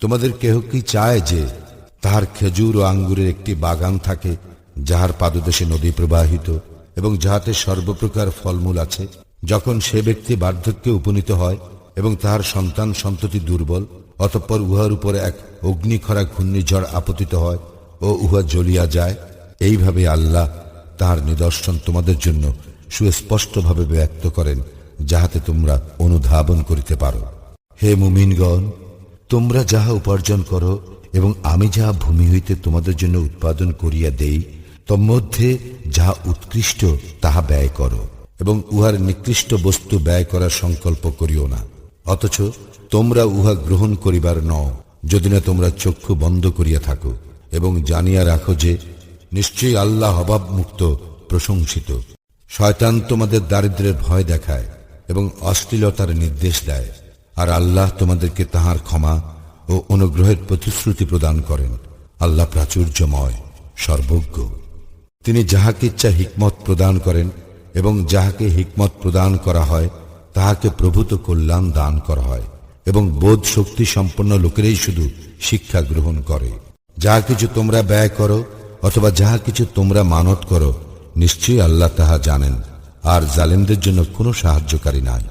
তোমাদের কেহ কি চায় যে তাহার খেজুর ও আঙ্গুরের একটি বাগান থাকে, যাহার পাদদেশে নদী প্রবাহিত এবং যাহাতে সর্বপ্রকার ফলমূল আছে? যখন সে ব্যক্তি বার্ধক্যে উপনীত হয় এবং তাহার সন্তান সন্ততি দুর্বল, অতঃপর উহার উপরে এক অগ্নিখরা ঘূর্ণিঝড় আপতিত হয় ও উহা জ্বলিয়া যায়, এইভাবে আল্লাহ তাহার নিদর্শন তোমাদের জন্য সুস্পষ্টভাবে ব্যক্ত করেন, যাহাতে তোমরা অনুধাবন করিতে পারো। হে মুমিনগণ তোমরা যাহা উপার্জন করো এবং আমি যাহা ভূমি হইতে তোমাদের জন্য উৎপাদন করিয়া দেই, তন্মধ্যে যাহা উৎকৃষ্ট তাহা ব্যয় করো, এবং উহার নিকৃষ্ট বস্তু ব্যয় করার সংকল্প করিও না। অথচ তোমরা উহা গ্রহণ করিবার নও যদি না তোমরা চক্ষু বন্ধ করিয়া থাকো, এবং জানিয়া রাখো যে নিশ্চয়ই আল্লাহ অভাবমুক্ত, প্রশংসিত। শয়তান তোমাদের দারিদ্রের ভয় দেখায়, এবং অশ্লীলতার নির্দেশ দেয়। আর আল্লাহ তোমাদেরকে তাহার ক্ষমা ও অনুগ্রহের প্রতিশ্রুতি প্রদান করেন। আল্লাহ প্রাচুর্যময়, সর্বজ্ঞ। তিনি যাহাকে ইচ্ছা হিকমত প্রদান করেন এবং যাহাকে হিকমত প্রদান করা হয়, তাহাকে প্রভূত কল্যাণ দান করা হয় এবং বোধ শক্তি সম্পন্ন লোকেরাই শুধু শিক্ষা গ্রহণ করে। যাহা কিছু তোমরা ব্যয় করো অথবা যাহা কিছু তোমরা মানত করো, নিশ্চয়ই আল্লাহ তাহা জানেন। আর জালেমদের জন্য কোনো সাহায্যকারী নাই।